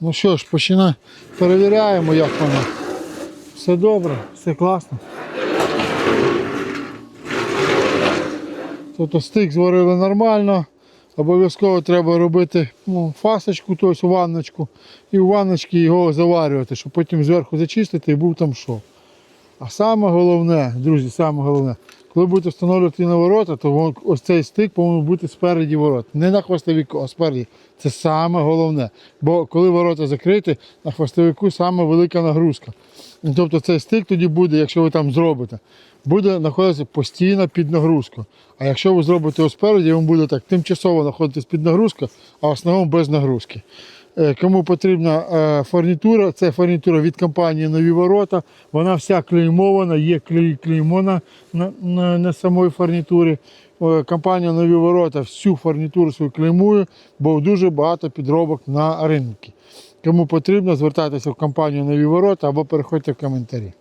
Ну що ж, починаємо. Перевіряємо, як воно. Все добре, все класно. Тобто стик зварили нормально. Обов'язково треба робити ну, фасочку, тобто ванночку, і в ванночці його заварювати, щоб потім зверху зачистити і був там шов. А саме головне, друзі, саме головне, коли будете встановлювати на ворота, то ось цей стик повинен бути спереді ворот. Не на хвостовіку, а спереді. Це саме головне. Бо коли ворота закриті, на хвостовику саме велика нагрузка. Тобто цей стик тоді буде, якщо ви там зробите, буде знаходитися постійно під нагрузкою. А якщо ви зробите його спереді, він буде так тимчасово знаходитись під нагрузкою, а в основному без нагрузки. Е, Кому потрібна е, фурнітура, це фурнітура від компанії Нові Ворота. Вона вся клеймована, є клей, клеймо на, на, на, самої фурнітурі. Е, Компанія Нові Ворота всю фурнітуру свою клеймує, бо дуже багато підробок на ринку. Кому потрібно, звертайтеся в компанію Нові Ворота або переходьте в коментарі.